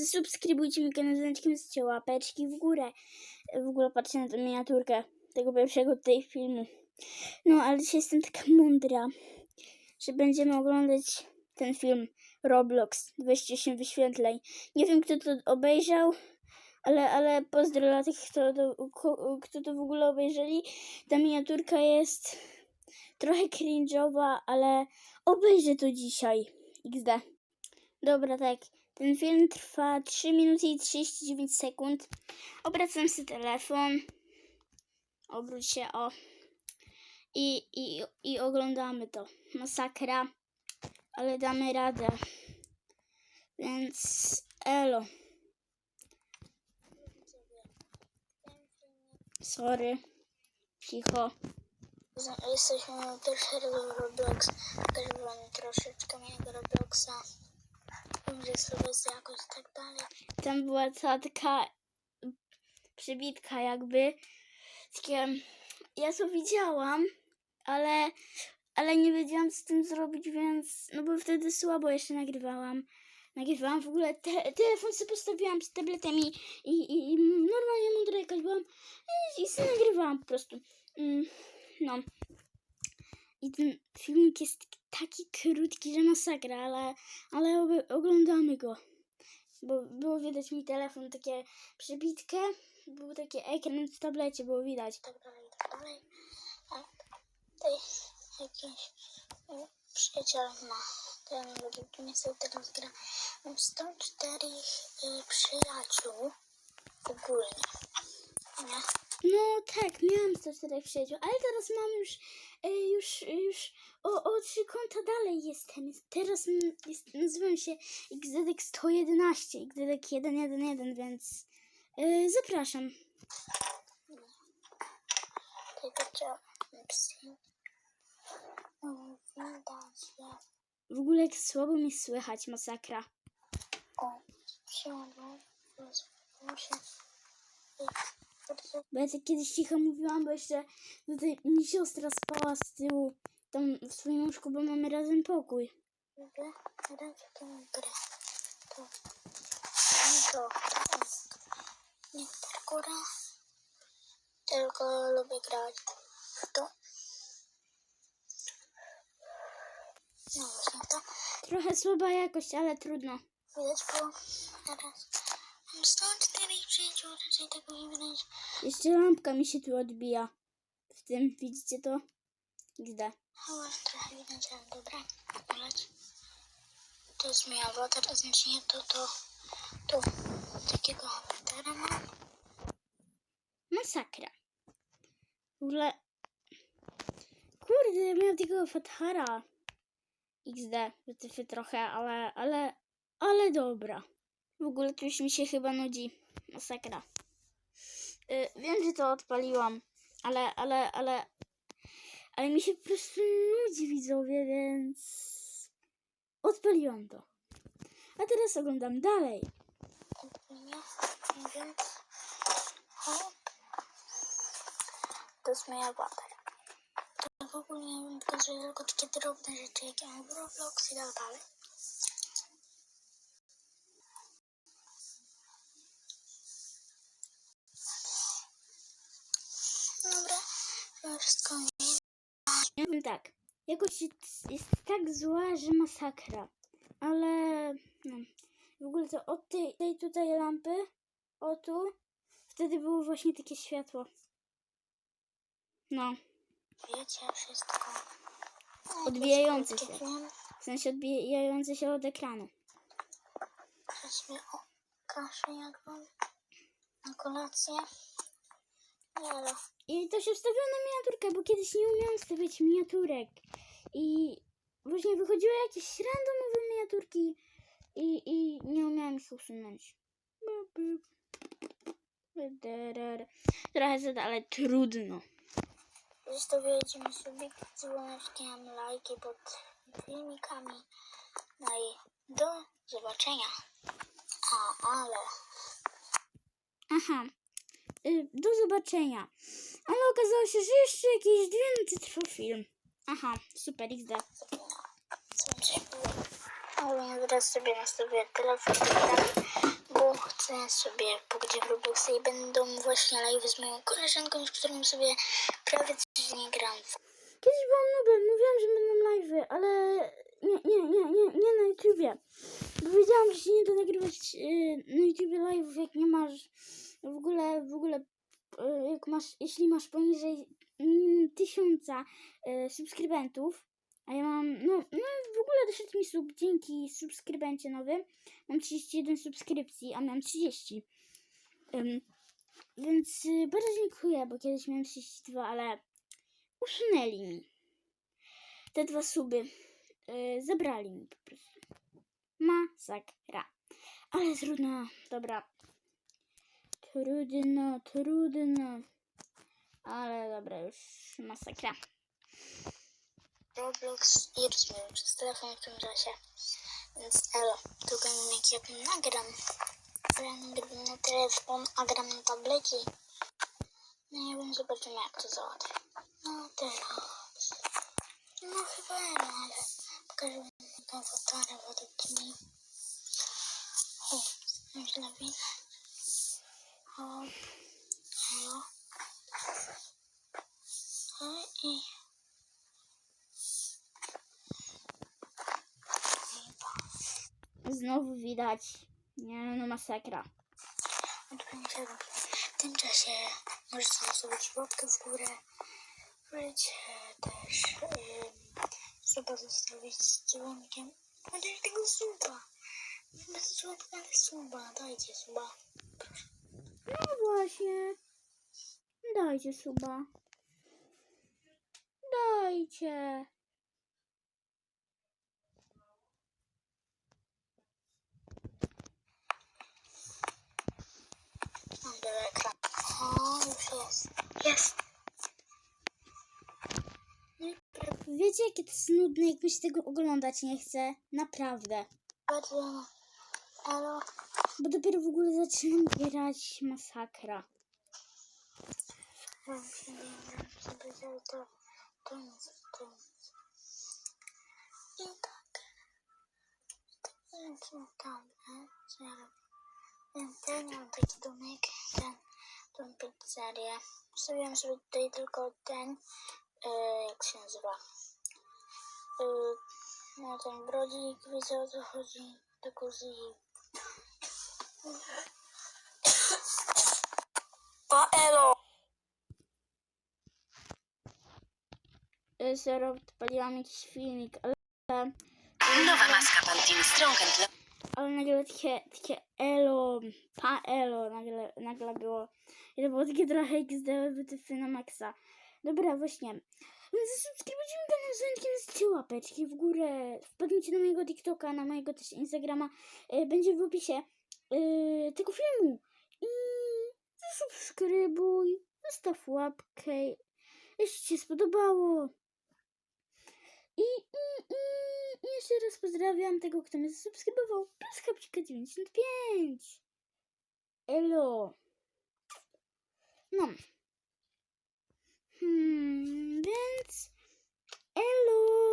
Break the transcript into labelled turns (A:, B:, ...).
A: Zasubskrybujcie mi kanał znaczkiem łapeczki w górę. W ogóle patrzcie na tę miniaturkę tego pierwszego tutaj filmu. No, ale dzisiaj jestem taka mądra, że będziemy oglądać ten film Roblox 28 wyświetleń. Nie wiem, kto to obejrzał, ale, ale pozdro dla tych, kto to, kto to w ogóle obejrzeli. Ta miniaturka jest trochę cringe'owa, ale obejrzę to dzisiaj. XD. Dobra, tak. Ten film trwa 3 minuty i 39 sekund. Obracam sobie telefon. Obróć się, o. I, i, I oglądamy to. Masakra. Ale damy radę. Więc elo. Sorry. Cicho.
B: Jesteśmy na pierwszy Roblox. Pokażę wam troszeczkę mojego Robloxa. Gdzie sobie jest jakoś tak dalej.
A: Tam była cała taka przebitka jakby. Takie, ja to widziałam, ale, ale nie wiedziałam co z tym zrobić, więc, no bo wtedy słabo jeszcze nagrywałam. Nagrywałam w ogóle, te, telefon sobie postawiłam z tabletem i, i, i, i normalnie mądra jakaś byłam i, i sobie nagrywałam po prostu. Mm, no. I ten filmik jest taki krótki, że masakra, ale, ale oglądamy go bo było widać mi telefon, takie przebitkę, był taki ekran w tablecie, było widać.
B: Tak dalej, tak dalej. A tutaj jakiś e, przyjaciel ma ten logiki. Nie sobie teraz gra. Mam 104 e, przyjaciół ogólnie. Nie?
A: No tak, miałam 104 przyjaciół, ale teraz mam już, już, już o, o trzy konta dalej jestem. Teraz jest, nazywam się XZX 111, XZX 111, więc e, zapraszam. W ogóle jak słabo mi słychać, masakra.
B: o i bardzo
A: Bo ja tak kiedyś cicho mówiłam, bo jeszcze tutaj mi siostra spała z tyłu tam w swoim łóżku, bo mamy razem pokój.
B: lubię grać w tę grę. To, to nie parkura, tylko lubię grać w to. No właśnie to
A: Trochę słaba jakość, ale trudno.
B: widać było teraz. Mam 104 przyjaciół, raczej tego nie widać.
A: Jeszcze lampka mi się tu odbija. W tym, widzicie to? Gdzie?
B: Ale trochę widać, ale dobra, oleć. To jest mój awatar, a znaczenie to, to, to takiego awatara mam.
A: Masakra. W ogóle... Kurde, miałam takiego fatara. XD, wytyfy trochę, ale, ale, ale dobra. W ogóle tu już mi się chyba nudzi. Masakra. Y, wiem, że to odpaliłam, ale, ale, ale, ale mi się po prostu nudzi widzowie, więc odpaliłam to. A teraz oglądam dalej.
B: To jest mój awatar. To w ogóle nie wiem, tylko takie drobne rzeczy, jak ja mam Roblox i tak dalej. Dobra, to wszystko
A: Ja powiem tak, jakoś jest, jest tak zła, że masakra. Ale no, w ogóle to od tej, tej tutaj lampy, o tu, wtedy było właśnie takie światło. No,
B: wiecie wszystko.
A: Odbijające się. w sensie odbijające się od ekranu.
B: Sobie o kaszę jadłam na kolację. Nie no,
A: I to się wstawiło na miniaturkę, bo kiedyś nie umiałam stawiać miniaturek. I właśnie wychodziły jakieś randomowe miniaturki i, i nie umiałam ich usunąć. Derere. Trochę zada, ale trudno.
B: zostawiajcie mi sobie dzwoneczkiem, lajki pod filmikami. No i do zobaczenia. A, ale
A: Aha. Y, Do zobaczenia. Ale okazało się, że jeszcze jakieś dwie minuty trwa film. Aha, super XD.
B: Ale ja teraz sobie nastawię telefon bo zagramy sobie po gdzie w Robloxa i będą właśnie live z moją koleżanką, z którą sobie prawie coś nie gram.
A: Kiedyś byłam nubem, mówiłam, że będą live'y, ale nie, nie, nie, nie, nie na YouTubie. Bo wiedziałam, że się nie da nagrywać yy, na YouTubie live'ów, jak nie masz w ogóle, w ogóle, yy, jak masz, jeśli masz poniżej mm, tysiąca yy, subskrybentów, a ja mam, no, no w ogóle doszedł mi sub dzięki subskrybencie nowym. Mam 31 subskrypcji, a miałam 30. Ym, więc yy, bardzo dziękuję, bo kiedyś miałam 32, ale usunęli mi te dwa suby. Yy, zabrali mi po prostu. Masakra. Ale trudno. Dobra. Trudno, trudno. Ale dobra, już masakra.
B: Roblox i rozmawiam przez telefon w tym czasie. Więc elo, wiem jak ja nagram. Ja nagrywam na telefon, a gram na tablecie. No nie wiem, zobaczymy jak to załatwię. No teraz. No chyba elo, ale pokażę wam awatarę według mnie. O, elo. O, i...
A: Znowu widać. Nie no, masakra.
B: W tym czasie możecie zostawić łapkę w górę. Możecie też yy, zostawić z dzwonkiem. Chociaż tego suba. Bez dzwonka, ale suba. Dajcie suba.
A: No właśnie. Dajcie suba. Dajcie.
B: O, już jest. Jest.
A: Wiecie, jakie to jest nudne, jak mi się tego oglądać nie chce? Naprawdę.
B: bardzo. Elo.
A: Bo dopiero w ogóle zaczynam grać masakra.
B: Mam się nie wiem, co powiedział, to, to nic, to nic. I tak. Więc no tam, nie? Co ja robię? Nie mam taki domek, ten, tą pizzerię. Stawiam sobie tutaj tylko ten, e, jak się nazywa? E, no ten brodzik, wiecie o co chodzi? Tylko z Pa elo!
A: Y, Zero, odpaliłam jakiś filmik, ale,
C: Nowa maska Pantene Strong and
A: ale nagle takie, takie elo, pa elo, nagle, nagle było. I to było takie trochę XD, wytyfy na maksa. Dobra, właśnie. Więc zasubskrybujcie mi kanał z rękiem, zostawcie łapeczki w górę. Wpadnijcie na mojego TikToka, na mojego też Instagrama. Y, będzie w opisie y, tego filmu. I zasubskrybuj, zostaw łapkę, jeśli Ci się spodobało. I, i, i, i jeszcze raz pozdrawiam tego, kto mnie zasubskrybował. Plus kapcika 95. Elo. No. Hmm, więc elo.